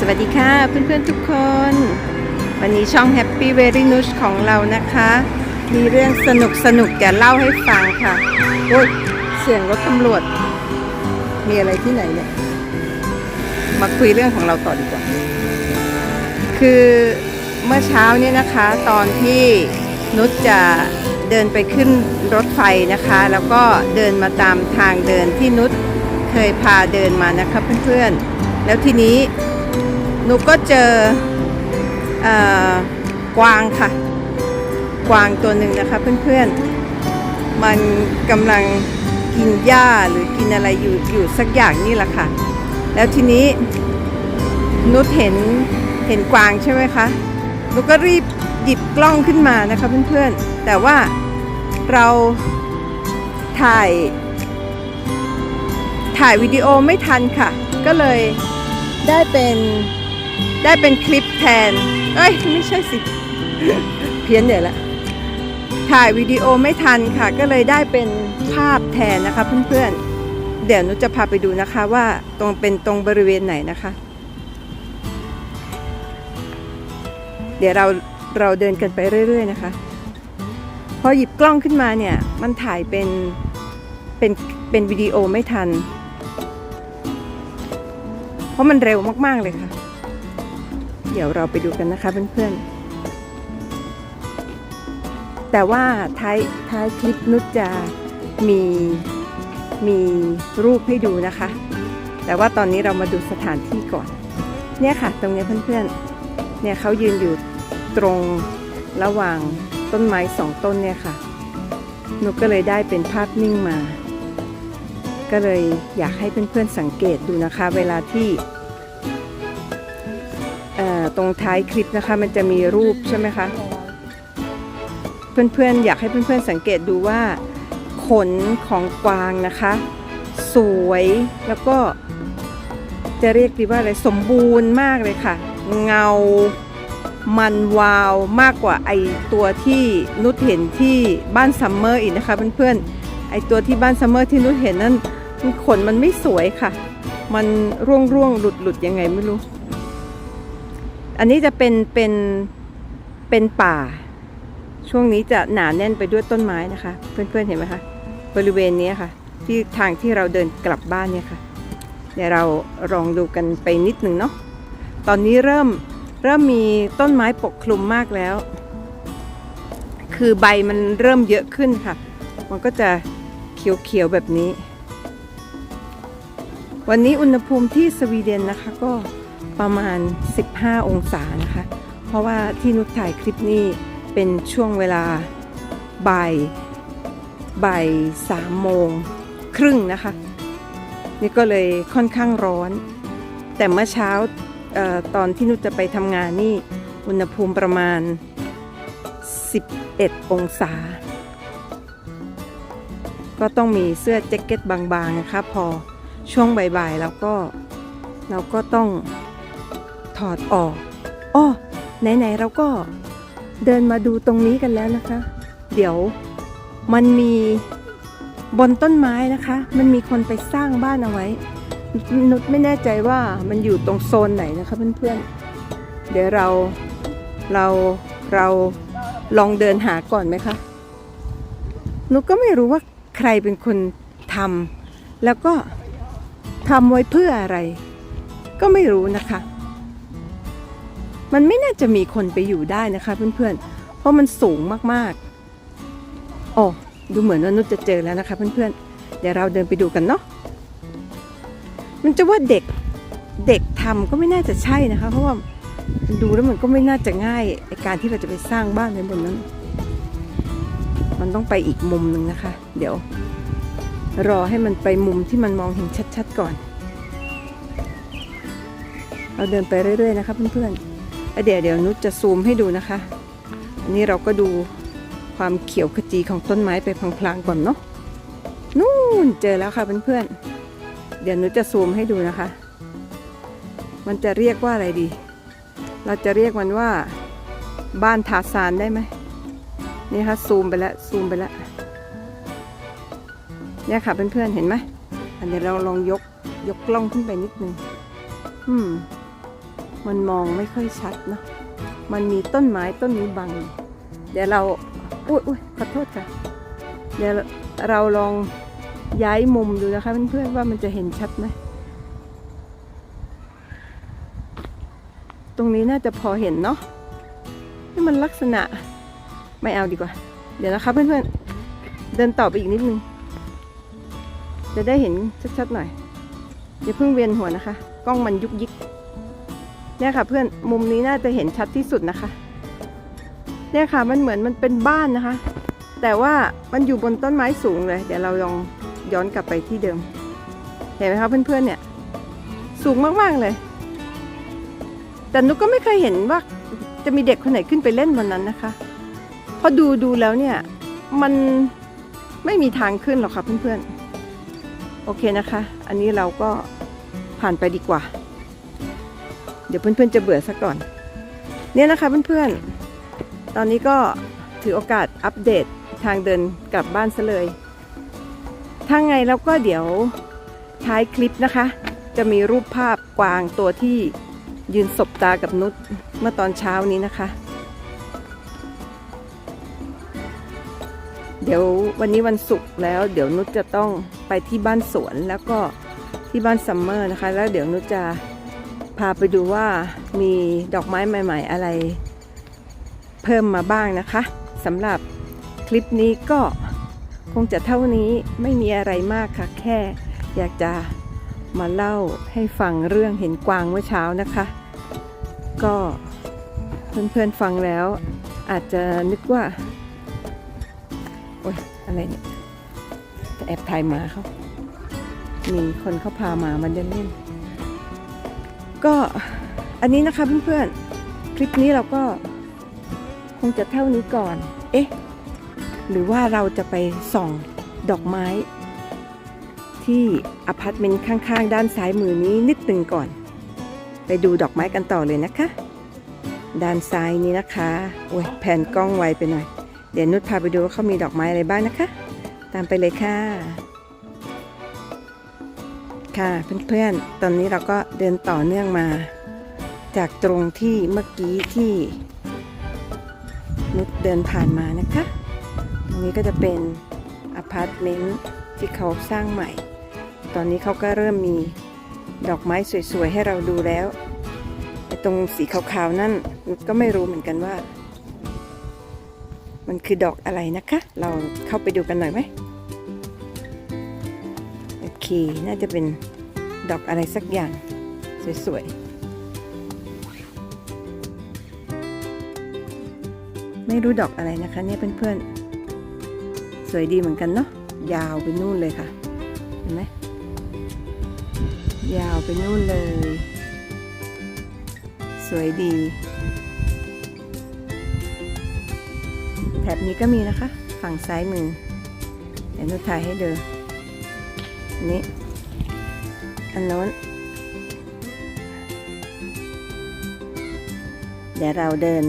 สวัสดีค่ะเพื่อนๆทุกคน วันนี้ช่อง Happy Very n u s ของเรานะคะ มีเรื่องสนุกสนุกจะเล่าให้ฟังค่ะโอ้ยเสียงรถตำรวจ มีอะไรที่ไหนเนี่ย มาคุยเรื่องของเราต่อดีกว่า คือเมื่อเช้าเนี่ยนะคะ ตอนที่นุชจะเดินไปขึ้นรถไฟนะคะ แล้วก็เดินมาตามทางเดินที่นุชเคยพาเดินมานะคะเพื่อนๆ แล้วทีนี้ หนุชก็เจอเออกวางค่ะ กวางตัวหนึ่งนะคะเพื่อนๆ มันกำลังกินหญ้าหรือกินอะไรอยู่อยู่สักอย่างนี่แหละค่ะ แล้วทีนี้นุชเห็นเห็นกวางใช่ไหมคะนุชก็รีบหยิบกล้องขึ้นมานะคะเพื่อนๆ แต่ว่าเราถ่ายถ่ายวิดีโอไม่ทันค่ะ ก็เลยได้เป็น ได้เป็นคลิปแทน เอ้ย ไม่ใช่สิ เพี้ยนใหญ่ละถ่ายวิดีโอไม่ทันค่ะ ก็เลยได้เป็นภาพแทนนะคะเพื่อนๆ เดี๋ยวนุจะพาไปดูนะคะว่าตรงเป็นตรงบริเวณไหนนะคะ เดี๋ยวเราเราเดินกันไปเรื่อย ๆ นะคะ พอหยิบกล้องขึ้นมาเนี่ย มันถ่ายเป็นเป็นเป็นวิดีโอไม่ทัน เพราะมันเร็วมาก ๆ เลยค่ะ เดี๋ยวเราไปดูกันนะคะเพื่อนๆ แต่ว่าท้ายท้ายคลิปนุชจะมีมีรูปให้ดูนะคะ แต่ว่าตอนนี้เรามาดูสถานที่ก่อน เนี่ยค่ะ ตรงนี้เพื่อนๆ เนี่ยเขายืนอยู่ตรงระหว่างต้นไม้สองต้นเนี่ยค่ะนุกก็เลยได้เป็นภาพนิ่งมา ก็เลยอยากให้เพื่อนๆสังเกตดูนะคะ เวลาที่ ตรงท้ายคลิปนะคะ มันจะมีรูปใช่ไหมคะ เพื่อนๆ อยากให้เพื่อนๆ สังเกตดูว่า ขนของกวางนะคะ สวยแล้วก็ จะเรียกดีว่าอะไรสมบูรณ์มากเลยค่ะ เงามันวาวมากกว่าไอตัวที่นุชเห็นที่บ้านซัมเมอร์อีกนะคะเพื่อนๆไอตัวที่บ้านซัมเมอร์ที่นุชเห็นนั่นมันขนมันไม่สวยค่ะ มันร่วงร่วงๆหลุดหลุดๆยังไงไม่รู้ อันนี้จะเป็นเป็นเป็นป่า ช่วงนี้จะหนาแน่นไปด้วยต้นไม้นะคะ เพื่อนๆเห็นไหมคะบริเวณนี้ค่ะ ที่ทางที่เราเดินกลับบ้านเนี่ยค่ะเดี๋ยวเราลองดูกันไปนิดหนึ่งเนาะตอนนี้เริ่มเริ่มมีต้นไม้ปกคลุมมากแล้ว คือใบมันเริ่มเยอะขึ้นค่ะ มันก็จะเขียวๆแบบนี้ วันนี้อุณหภูมิที่สวีเดนนะคะก็ ประมาณ 15 องศานะคะ เพราะว่าที่นุชถ่ายคลิปนี้เป็นช่วงเวลาบ่ายบ่ายสามโมงครึ่งนะคะ นี่ก็เลยค่อนข้างร้อน แต่เมื่อเช้าออตอนที่นุชจะไปทำงานนี่อุณหภูมิประมาณ 11 องศา ก็ต้องมีเสื้อแจ็คเก็ตบางๆนะคะพอช่วงบ่ายๆแล้วก็เราก็ต้อง ถอดออกอ้อไหนๆเราก็เดินมาดูตรงนี้กันแล้วนะคะ เดี๋ยวมันมีบนต้นไม้นะคะ มันมีคนไปสร้างบ้านเอาไว้ นุชไม่แน่ใจว่ามันอยู่ตรงโซนไหนนะคะเพื่อนๆ เดี๋ยวเราเราเราลองเดินหาก่อนไหมคะ นุชก็ไม่รู้ว่าใครเป็นคนทำแล้วก็ทำไว้เพื่ออะไร ก็ไม่รู้นะคะ มันไม่น่าจะมีคนไปอยู่ได้นะคะเพื่อนๆ เพราะมันสูงมากๆ โอ้ดูเหมือนว่านุชจะเจอแล้วนะคะเพื่อนๆ เดี๋ยวเราเดินไปดูกันเนาะ มันจะว่าเด็กเด็กทำก็ไม่น่าจะใช่นะคะ เพราะว่าดูแล้วมันก็ไม่น่าจะง่ายในการที่เราจะไปสร้างบ้านในบนนั้น มันต้องไปอีกมุมหนึ่งนะคะ เดี๋ยว รอให้มันไปมุมที่มันมองเห็นชัดๆก่อน เราเดินไปเรื่อยๆนะคะเพื่อนๆ แล้วเดี๋ยวเดี๋ยวนุชจะซูมให้ดูนะคะ อันนี้เราก็ดูความเขียวขจีของต้นไม้ไปพลางๆก่อนเนาะนู่นเจอแล้วค่ะเพื่อนๆ เดี๋ยวหนูจะซูมให้ดูนะคะ มันจะเรียกว่าอะไรดี เราจะเรียกมันว่าบ้านทาซานได้ไหมนี่ค่ะซูมไปแล้วซูมไปแล้วเนี่ยค่ะเพื่อนๆเห็นไหมอันนี้เราลองยกยกกล้องขึ้นไปนิดนึงอืม มันมองไม่ค่อยชัดเนาะมันมีต้นไม้ต้นนี้บัง เดี๋ยวเราอุ้ยอุ้ยขอโทษค่ะ เดี๋ยวเราลองย้ายมุมดูนะคะเพื่อนๆว่ามันจะเห็นชัดไหมตรงนี้น่าจะพอเห็นเนาะนี่มันลักษณะไม่เอาดีกว่า เดี๋ยวนะคะเพื่อนๆเดินต่อไปอีกนิดนึง จะได้เห็นชัดๆหน่อยอย่าเพิ่งเวียนหัวนะคะ กล้องมันยุกยิก เนี่ยค่ะเพื่อนมุมนี้น่าจะเห็นชัดที่สุดนะคะ เนี่ยค่ะมันเหมือนมันเป็นบ้านนะคะ แต่ว่ามันอยู่บนต้นไม้สูงเลย เดี๋ยวเราลองย้อนกลับไปที่เดิม เห็นไหมคะเพื่อนๆเนี่ย สูงมากๆเลย แต่นุกก็ไม่เคยเห็นว่าจะมีเด็กคนไหนขึ้นไปเล่นบนนั้นนะคะพอดูดูแล้วเนี่ยมันไม่มีทางขึ้นหรอกค่ะเพื่อนๆโอเคนะคะ อันนี้เราก็ผ่านไปดีกว่า ดี๋ยวเพื่อนๆจะเบื่อซะก่อน เนี่ยนะคะเพื่อนๆ ตอนนี้ก็ถือโอกาสอัปเดตทางเดินกลับบ้านซะเลย ถ้าไงแล้วก็เดี๋ยวท้ายคลิปนะคะ จะมีรูปภาพกวางตัวที่ยืนสบตากับนุชเมื่อตอนเช้านี้นะคะ เดี๋ยววันนี้วันศุกร์แล้วเดี๋ยวนุชจะต้องไปที่บ้านสวนแล้วก็ที่บ้านซัมเมอร์นะคะ แล้วเดี๋ยวนุชจะ พาไปดูว่ามีดอกไม้ใหม่ ๆ อะไรเพิ่มมาบ้างนะคะสำหรับคลิปนี้ก็คงจะเท่านี้ไม่มีอะไรมากค่ะ แค่อยากจะมาเล่าให้ฟังเรื่องเห็นกวางเมื่อเช้านะคะ ก็เพื่อนๆฟังแล้วอาจจะนึกว่า โอ๊ย อะไรเนี่ยจะแอบถ่ายหมาเขามีคนเขาพามามาเดินเล่น ก็อันนี้นะคะเพื่อนๆ คลิปนี้เราก็คงจะเท่านี้ก่อน เอ๊ะ หรือว่าเราจะไปส่องดอกไม้ ที่อพาร์ตเมนต์ข้างๆ ด้านซ้ายมือนี้นิดหนึ่งก่อน ไปดูดอกไม้กันต่อเลยนะคะ ด้านซ้ายนี้นะคะโอ้ยแผ่นกล้องไวไปหน่อย เดี๋ยวนุชพาไปดูว่าเขามีดอกไม้อะไรบ้างนะคะ ตามไปเลยค่ะ ค่ะเพื่อนๆ ตอนนี้เราก็เดินต่อเนื่องมา จากตรงที่เมื่อกี้ที่นุชเดินผ่านมานะคะ ตรงนี้ก็จะเป็นอพาร์ตเมนต์ที่เขาสร้างใหม่ ตอนนี้เขาก็เริ่มมีดอกไม้สวยๆ ให้เราดูแล้วไอตรงสีขาวๆนั่นนุชก็ไม่รู้เหมือนกันว่า มันคือดอกอะไรนะคะ เราเข้าไปดูกันหน่อยไหม เค น่าจะเป็นดอกอะไรสักอย่าง สวยๆ ไม่รู้ดอกอะไรนะคะเนี่ยเพื่อนๆ สวยดีเหมือนกันเนาะ ยาวไปนู่นเลยค่ะ เห็นไหม ยาวไปนู่นเลย สวยดี แถบนี้ก็มีนะคะ ฝั่งซ้ายมือเดี๋ยวนุถ่ายให้เดูอั นี้ อันโน้น เดี๋ยวเราเดิน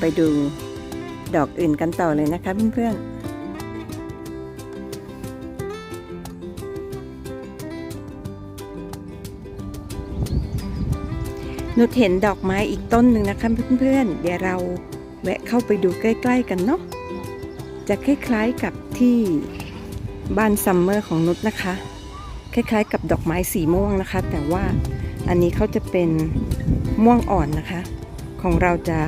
ไปดูดอกอื่นกันต่อเลยนะคะเพื่อนๆนุชเห็นดอกไม้อีกต้นหนึ่งนะคะเพื่อนๆ เดี๋ยวเราแวะเข้าไปดูใกล้ ๆ กันเนาะ จะคล้ายๆกับที่ บ้านซัมเมอร์ของนุชนะคะ คล้ายๆ กับดอกไม้สีม่วงนะคะ แต่ว่าอันนี้เขาจะเป็นม่วงอ่อนนะคะ ของเราจะ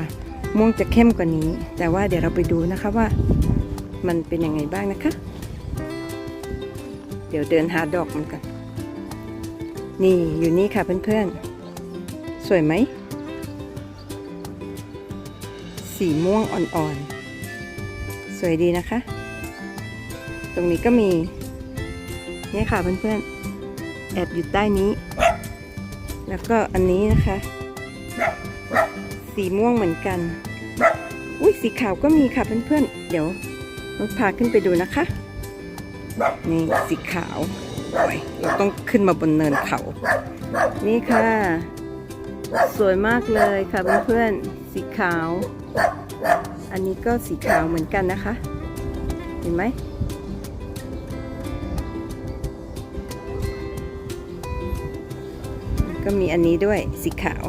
ม่วงจะเข้มกว่านี้ แต่ว่าเดี๋ยวเราไปดูนะคะว่ามันเป็นยังไงบ้างนะคะ เดี๋ยวเดินหาดอกมันกัน นี่อยู่นี่ค่ะเพื่อนๆ สวยไหม สีม่วงอ่อนๆ สวยดีนะคะ ตรงนี้ก็มีนี่ค่ะเพื่อนๆ แอบอยู่ใต้นี้ แล้วก็อันนี้นะคะ สีม่วงเหมือนกัน อุ้ยสีขาวก็มีค่ะเพื่อนๆ เดี๋ยวรถพาขึ้นไปดูนะคะ นี่สีขาวโอ้ยเราต้องขึ้นมาบนเนินเขา นี่ค่ะ สวยมากเลยค่ะเพื่อนๆ สีขาว อันนี้ก็สีขาวเหมือนกันนะคะ เห็นไหม ก็มีอันนี้ด้วยสีขาว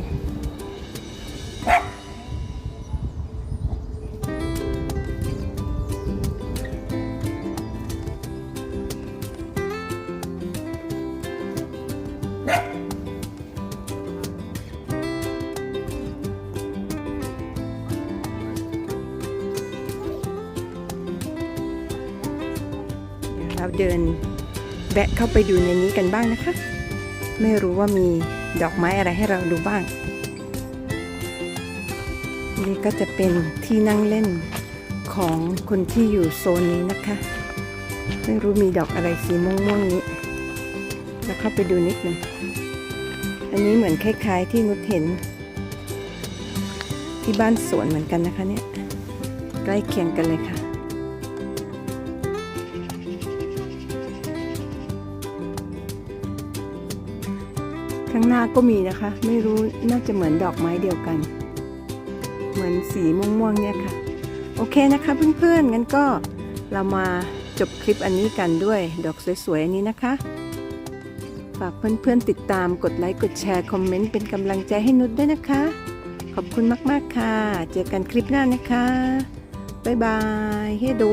เราเดินแวะเข้าไปดูในนี้กันบ้างนะคะ ไม่รู้ว่ามี ดอกไม้อะไรให้เราดูบ้าง นี่ก็จะเป็นที่นั่งเล่นของคนที่อยู่โซนนี้นะคะ ไม่รู้มีดอกอะไรสีม่วงๆนี้ แล้วเข้าไปดูนิดหนึ่งอันนี้เหมือนคล้ายๆที่นุชเห็น ที่บ้านสวนเหมือนกันนะคะเนี่ย ใกล้เคียงกันเลยค่ะ ข้างหน้าก็มีนะคะ ไม่รู้น่าจะเหมือนดอกไม้เดียวกัน เหมือนสีม่วงๆเนี่ยค่ะ โอเคนะคะเพื่อนๆงั้นก็เรามาจบคลิปอันนี้กันด้วย ดอกสวยๆอันนี้นะคะฝากเพื่อนๆติดตามกดไลค์กดแชร์คอมเมนต์เป็นกำลังใจให้นุชด้วยนะคะ ขอบคุณมากๆค่ะ เจอกันคลิปหน้านะคะ บ๊ายบายเฮโด